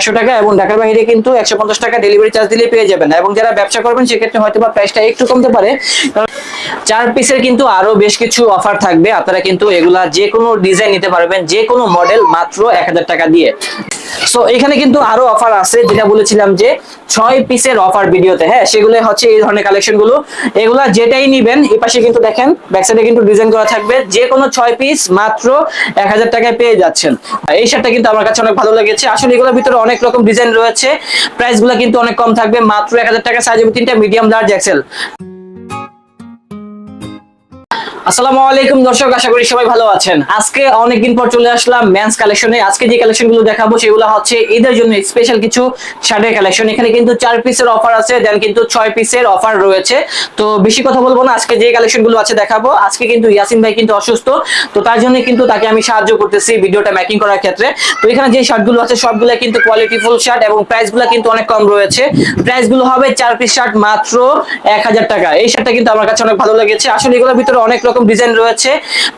একশো টাকা এবং ঢাকার বাইরে কিন্তু একশো পঞ্চাশ টাকা ডেলিভারি চার্জ দিলে পেয়ে যাবেন। এবং যারা ব্যবসা করবেন, সেক্ষেত্রে হয়তো বা প্রাইসটা একটু কমতে পারে। চার পিসের কিন্তু আরও বেশ কিছু অফার থাকবে। আপনারা কিন্তু এগুলা যে কোনো ডিজাইন নিতে পারবেন যে কোনো মডেল মাত্র এক হাজার টাকা দিয়ে। সো এখানে কিন্তু আরও অফার আছে, যেটা বলেছিলাম যে ছয় পিসের অফার ভিডিওতে হ্যাঁ? সেগুলো হচ্ছে এই ধরনের কালেকশনগুলো। এগুলা যেটাই নিবেন, এই পাশে কিন্তু দেখেন ব্যাকসাইডে কিন্তু ডিজাইন করা থাকবে, যে কোনো ছয় পিস মাত্র এক হাজার টাকায় পেয়ে যাচ্ছেন। এই শার্টটা কিন্তু আমার কাছে অনেক ভালো লেগেছে। আসলে এগুলোর ভিতরে অনেক রকম ডিজাইন রয়েছে। প্রাইসগুলো কিন্তু অনেক কম থাকবে, মাত্র এক হাজার টাকা সাইজ হবে তিনটা মিডিয়াম লার্জ এক্সেল আসসালামু আলাইকুম দর্শক, আশা করি সবাই ভালো আছেন। আজকে অনেকদিন পর চলে আসলাম কালেকশনে আজকে যে কালেকশনগুলো দেখাবো সেগুলো হচ্ছে ঈদের জন্য স্পেশাল কিছু শার্টের কালেকশন এখানে কিন্তু চার পিসের অফার আছে দেন কিন্তু ছয় পিসের অফার রয়েছে। তো বেশি কথা বলব না, আজকে যে কালেকশনগুলো আছে দেখাবো। আজকে কিন্তু ইয়াসিন ভাই কিন্তু অসুস্থ, তো তার জন্য কিন্তু তাকে আমি সাহায্য করতেছি ভিডিওটা মেকিং করার ক্ষেত্রে। তো এখানে যে শার্টগুলো আছে, সবগুলো কিন্তু কোয়ালিটি ফুল শার্ট এবং প্রাইসগুলো কিন্তু অনেক কম রয়েছে। প্রাইসগুলো হবে চার পিস শার্ট মাত্র এক হাজার টাকা। এই শার্টটা কিন্তু আমার কাছে অনেক ভালো লেগেছে। আসলে এগুলোর ভিতরে অনেক রকম ডিজাইন রয়েছে।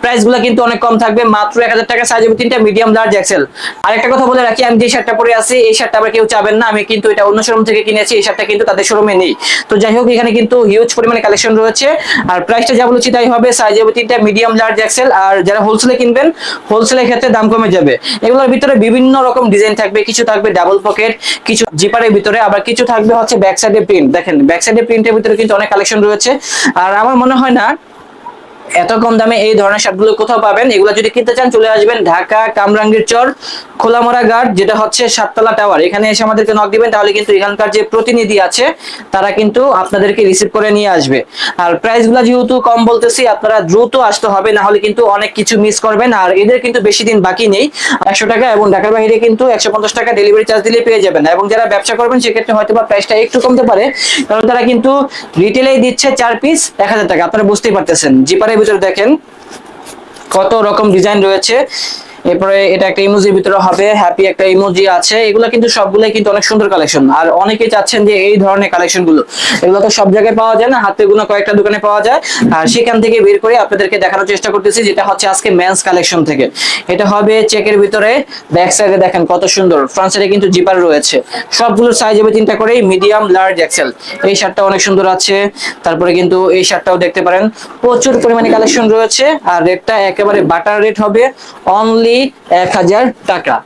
প্রাইসগুলো কিন্তু অনেক কম থাকবে, মাত্র এক হাজার টাকা সাইজ হবে তিনটা মিডিয়াম লার্জ এক্সেল আর একটা কথা বলে রাখি, আমি যে শার্টটা পরে আছি, এই শার্টটা আবার কেউ চাবেন না, আমি কিন্তু এটা অন্য শোরুম থেকে কিনেছি এই শার্টটা কিন্তু তাদের শোরুমে নেই। তো যাই হোক, এখানে কিন্তু হিউজ পরিমাণে কালেকশন রয়েছে। আর প্রাইসটা যা বলেছি তাই হবে সাইজ হবে তিনটা মিডিয়াম লার্জ এক্সেল আর যারা হোলসেলে কিনবেন হোলসেলের ক্ষেত্রে দাম কমে যাবে। এগুলোর ভিতরে বিভিন্ন রকম ডিজাইন থাকবে, কিছু থাকবে ডাবল পকেট কিছু জিপারের ভিতরে, আবার কিছু থাকবে হচ্ছে ব্যাক সাইডে প্রিন্ট দেখেন ব্যাক সাইডে প্রিন্টের ভিতরে কিন্তু অনেক কালেকশন রয়েছে। আর আমার মনে হয় না এত কম দামে এই ধরনের শার্টগুলো কোথাও পাবেন? এগুলো যদি কিনতে চান, চলে আসবেন ঢাকা কামরাঙ্গীর চর, খোলামোড়া ঘাট, যেটা হচ্ছে সাততলা টাওয়ার। এখানে এসে আমাদেরকে নক দিবেন, তাহলে কিন্তু এখানকার যে প্রতিনিধি আছে, তারা কিন্তু আপনাদেরকে রিসিভ করে নিয়ে আসবে। আর প্রাইসগুলো যেহেতু কম বলতেছি, আপনারা দ্রুত আসতে হবে না হলে কিন্তু অনেক কিছু মিস করবেন। আর এদের কিন্তু বেশি দিন বাকি নেই, একশো টাকা এবং ঢাকার বাইরে কিন্তু একশো পঞ্চাশ টাকা ডেলিভারি চার্জ দিলে পেয়ে যাবেন। এবং যারা ব্যবসা করবেন, সেক্ষেত্রে হয়তো বা প্রাইসটা একটু কমতে পারে, কারণ তারা কিন্তু রিটেলেই দিচ্ছে চার পিস এক হাজার টাকা। আপনারা বুঝতেই পারতেছেন জিপারের ভিতরে দেখেন কত রকম ডিজাইন রয়েছে। এরপরে এটা একটা ইমোজির ভিতরে হবে হ্যাপি একটা ইমোজি আছে। এগুলো কিন্তু সবগুলাই কিন্তু অনেক সুন্দর কালেকশন আর অনেকেই চাচ্ছেন যে এই ধরনের কালেকশনগুলো। এগুলো তো সব জায়গায় পাওয়া যায় না, হাতে গুলো কয়েকটা দোকানে পাওয়া যায়। আর সেখান থেকে বের করে আপনাদেরকে দেখানোর চেষ্টা করতেছি, যেটা হচ্ছে আজকে মেন্স কালেকশন থেকে। এটা হবে চেকের ভিতরে। ব্যাক সাইডে দেখেন কত সুন্দর। ফ্রন্ট সাইডে কিন্তু জিপার রয়েছে। সবগুলোর সাইজ হবে তিনটা করে মিডিয়াম লার্জ এক্সেল এই শার্টটা অনেক সুন্দর আছে। তারপরে কিন্তু এই শার্টটাও দেখতে পারেন। প্রচুর পরিমাণে কালেকশন রয়েছে। আর রেটটা একেবারে বাটার রেট হবে। অনলি এক হাজার টাকা।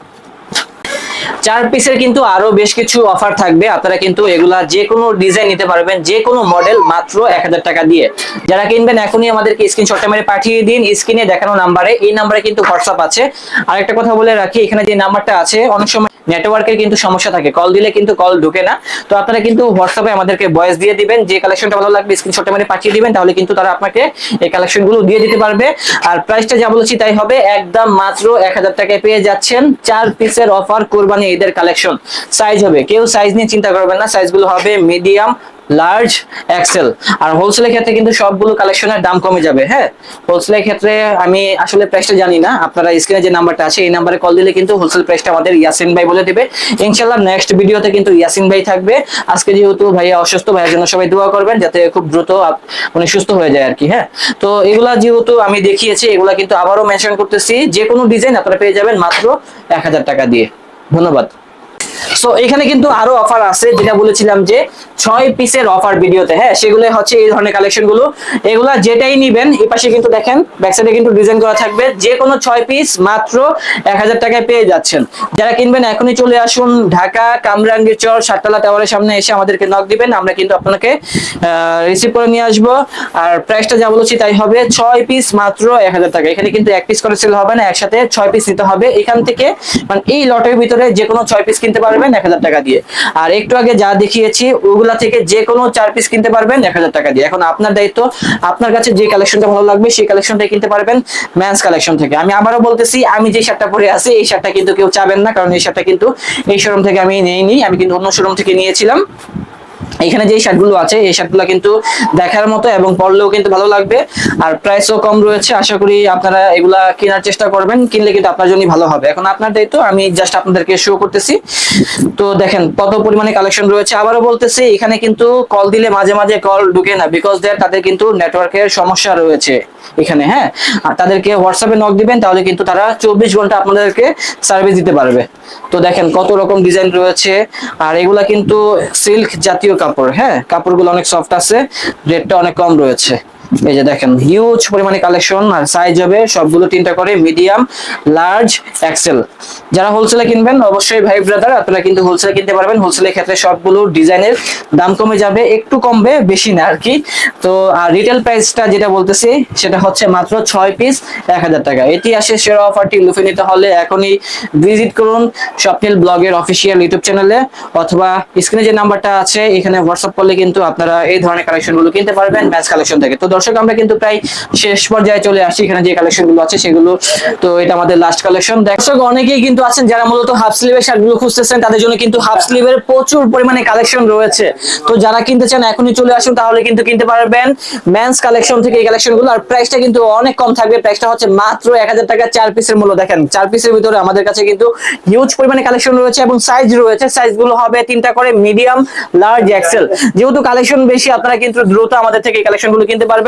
চার পিসের কিন্তু আরও বেশ কিছু অফার থাকবে। আপনারা কিন্তু এগুলা যে কোনো ডিজাইন নিতে পারবেন, যে কোনো মডেল মাত্র এক হাজার টাকা দিয়ে। যারা কিনবেন, এখনই আমাদেরকে স্ক্রিনশটটা মেরে পাঠিয়ে দিন। স্ক্রিনে দেখানো নাম্বারে এই নাম্বারে কিন্তু হোয়াটসঅ্যাপ আছে। আর একটা কথা বলে রাখি, এখানে যে নাম্বারটা আছে, অনেক সময় নেটওয়ার্কের কিন্তু সমস্যা থাকে। কল দিলে কিন্তু কল ঢুকে না। তো আপনারা কিন্তু হোয়াটসঅ্যাপে আমাদেরকে ভয়েস দিয়ে দিবেন। যে কালেকশনটা ভালো লাগবে স্ক্রিনশটটা মানে পাঠিয়ে দিবেন, তাহলে কিন্তু তারা আপনাকে এই কালেকশনগুলো দিয়ে দিতে পারবে। আর প্রাইসটা যা বলেছি তাই হবে। একদম মাত্র এক হাজার টাকায় পেয়ে যাচ্ছেন চার পিসের অফার কোরবানি ঈদের কালেকশন সাইজ হবে। কেউ সাইজ নিয়ে চিন্তা করবেন না। সাইজগুলো হবে মিডিয়াম লার্জ এক্সেল আর হোলসেলের ক্ষেত্রে কিন্তু সবগুলো কালেকশনের দাম কমে যাবে হ্যাঁ? হোলসেলের ক্ষেত্রে আমি আসলে প্রাইসটা জানি না। আপনারা স্ক্রিনে যে নাম্বারটা আছে, এই নাম্বারে কল দিলে কিন্তু হোলসেল প্রাইসটা আমাদের ইয়াসিন ভাই বলে দিবে। ইনশাল্লাহ নেক্সট ভিডিওতে কিন্তু ইয়াসিন ভাই থাকবে। আজকে যেহেতু ভাইয়া অসুস্থ, ভাইয়ের জন্য সবাই দোয়া করবেন যাতে খুব দ্রুত উনি সুস্থ হয়ে যায় আর কি হ্যাঁ? তো এগুলা যেহেতু আমি দেখিয়েছি, এগুলা কিন্তু আবারও মেনশন করতেছি। যে কোনো ডিজাইন আপনারা পেয়ে যাবেন মাত্র এক হাজার টাকা দিয়ে। ধন্যবাদ। সো এখানে কিন্তু আরও অফার আছে, যেটা বলেছিলাম যে ছয় পিসের অফার ভিডিওতে হ্যাঁ? সেগুলো হচ্ছে এই ধরনের কালেকশনগুলো। এগুলা যেটাই নিবেন, এই পাশে কিন্তু দেখেন ব্যাক সাইডে কিন্তু ডিজাইন করা থাকবে। যে কোনো ছয় পিস মাত্র এক হাজার টাকায় পেয়ে যাচ্ছেন। যারা কিনবেন, এখনই চলে আসুন ঢাকা কামরাঙ্গীর চর সাততলা টাওয়ারের সামনে এসে আমাদেরকে নক দিবেন। আমরা কিন্তু আপনাকে রিসিভ করে নিয়ে আসব। আর প্রাইসটা যা বলেছি তাই হবে ছয় পিস মাত্র এক হাজার টাকা। এখানে কিন্তু এক পিস করে সেল হবে না, একসাথে ছয় পিস নিতে হবে। এখান থেকে মানে এই লটের ভিতরে যে কোনো ছয় পিস কিনতে পারবেন। এক হাজার টাকা দিয়ে। আর একটু আগে যা দেখিয়েছি, ওগুলা থেকে যে কোনো চার পিস কিনতে পারবেন এক হাজার টাকা দিয়ে। এখন আপনার দায়িত্ব, আপনার কাছে যে কালেকশনটা ভালো লাগবে, সেই কালেকশনটাই কিনতে পারবেন ম্যান্স কালেকশন থেকে। আমি আবারও বলতেছি, আমি যে শার্টটা পরে আছি, এই শার্টটা কিন্তু কেউ চাবেন না, কারণ এই শার্টটা কিন্তু এই শোরুম থেকে আমি নেইনি, আমি কিন্তু অন্য শোরুম থেকে নিয়েছিলাম। এখানে যে শার্টগুলো আছে, এই শার্টগুলো কিন্তু দেখার মতো এবং পরলেও কিন্তু ভালো লাগবে। আর প্রাইসও কম রয়েছে, আশা করি আপনারা এগুলা কেনার চেষ্টা করবেন, কিনলে কিন্তু আপনার জন্য ভালো হবে। এখন আপনার দায়িত্ব আমি জাস্ট আপনাদেরকে শো করতেছি। তো দেখেন, কত পরিমাণে কালেকশন রয়েছে। আবারও বলতেছি, এখানে কিন্তু কল দিলে মাঝে মাঝে কল ঢুকে না বিকজ দেয়ার তাদের কিন্তু নেটওয়ার্কের সমস্যা রয়েছে এখানে হ্যাঁ? আর তাদেরকে হোয়াটসঅ্যাপে নক দিবেন, তাহলে কিন্তু তারা চব্বিশ ঘণ্টা আপনাদেরকে সার্ভিস দিতে পারবে। তো দেখেন, কত রকম ডিজাইন রয়েছে। আর এগুলা কিন্তু সিল্ক জাতীয় কাপড় হ্যাঁ? কাপড়গুলো অনেক সফট আছে রেটটা অনেক কম রয়েছে। এই যে দেখেন হিউজ পরিমাণে কালেকশন আর সাইজ হবে সবগুলো তিনটা করে মিডিয়াম লার্জ এক্সেল যারা হোলসেলে কিনবেন, অবশ্যই ভাই ব্রাদার আপনারা কিন্তু হোলসেলে কিনতে পারবেন। হোলসেলের ক্ষেত্রে সবগুলো ডিজাইনের দাম কমে যাবে, একটু কমবে, বেশি না আর কি তো, আর রিটেল প্রাইসটা যেটা বলতেছি, সেটা হচ্ছে মাত্র ছয় পিস এক হাজার টাকা। এটি আসে সেরা অফারটি লুফে নিতে হলে এখনই ভিজিট করুন স্বপ্নিল ব্লগের অফিসিয়াল ইউটিউব চ্যানেলে অথবা স্ক্রিনে যে নাম্বারটা আছে, এখানে হোয়াটসঅ্যাপ করলে কিন্তু আপনারা এই ধরনের কালেকশনগুলো কিনতে পারবেন ম্যাচ কালেকশন থেকে। তো দর্শক, আমরা কিন্তু প্রায় শেষ পর্যায়ে চলে আসছি এখানে যে কালেকশনগুলো আছে, সেগুলো, তো এটা আমাদের লাস্ট কালেকশন দর্শক, অনেকেই কিন্তু আছেন যারা মূলত হাফ স্লিভের শার্টগুলো খুঁজতেছেন, তাদের জন্য কিন্তু হাফ স্লিভের প্রচুর পরিমাণে কালেকশন রয়েছে। তো যারা কিনতে চান, এখনই চলে আসুন, তাহলে কিন্তু কিনতে পারবেন মেন্স কালেকশন থেকে এই কালেকশনগুলো আর প্রাইসটা কিন্তু অনেক কম থাকবে। প্রাইসটা হচ্ছে মাত্র এক হাজার টাকা চার পিসের মূল্য। দেখেন, চার পিসের ভিতরে আমাদের কাছে কিন্তু হিউজ পরিমাণে কালেকশন রয়েছে এবং সাইজ রয়েছে। সাইজগুলো হবে তিনটা করে মিডিয়াম লার্জ এক্সেল যেহেতু কালেকশন বেশি, আপনারা কিন্তু দ্রুত আমাদের থেকে এই কালেকশনগুলো কিনতে পারবেন।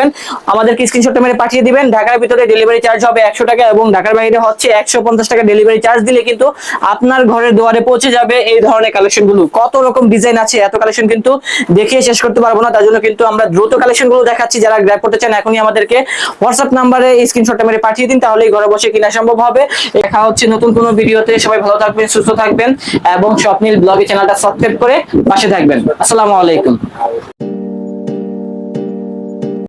আমাদেরকে স্ক্রিনশটটা মেরে পাঠিয়ে দিবেন। ঢাকার ভিতরে ডেলিভারি চার্জ হবে একশো টাকা এবং ঢাকার বাইরে হচ্ছে একশো পঞ্চাশ টাকা ডেলিভারি চার্জ দিলে কিন্তু আপনার ঘরের দুয়ারে পৌঁছে যাবে এই ধরনের কালেকশনগুলো কত রকম ডিজাইন আছে, এত কালেকশন কিন্তু দেখিয়ে শেষ করতে পারব না। তার জন্য কিন্তু আমরা দ্রুত কালেকশনগুলো দেখাচ্ছি। যারা গ্র্যাব করতে চান, এখনই আমাদেরকে হোয়াটসঅ্যাপ নাম্বারে স্ক্রিনশটটা মেরে পাঠিয়ে দিন। তাহলেই ঘরে বসে কিনা সম্ভব হবে। দেখা হচ্ছে নতুন কোনো ভিডিওতে। সবাই ভালো থাকবেন, সুস্থ থাকবেন এবং স্বপ্নিল ব্লগে চ্যানেলটা সাবস্ক্রাইব করে পাশে থাকবেন। আসসালামু আলাইকুম।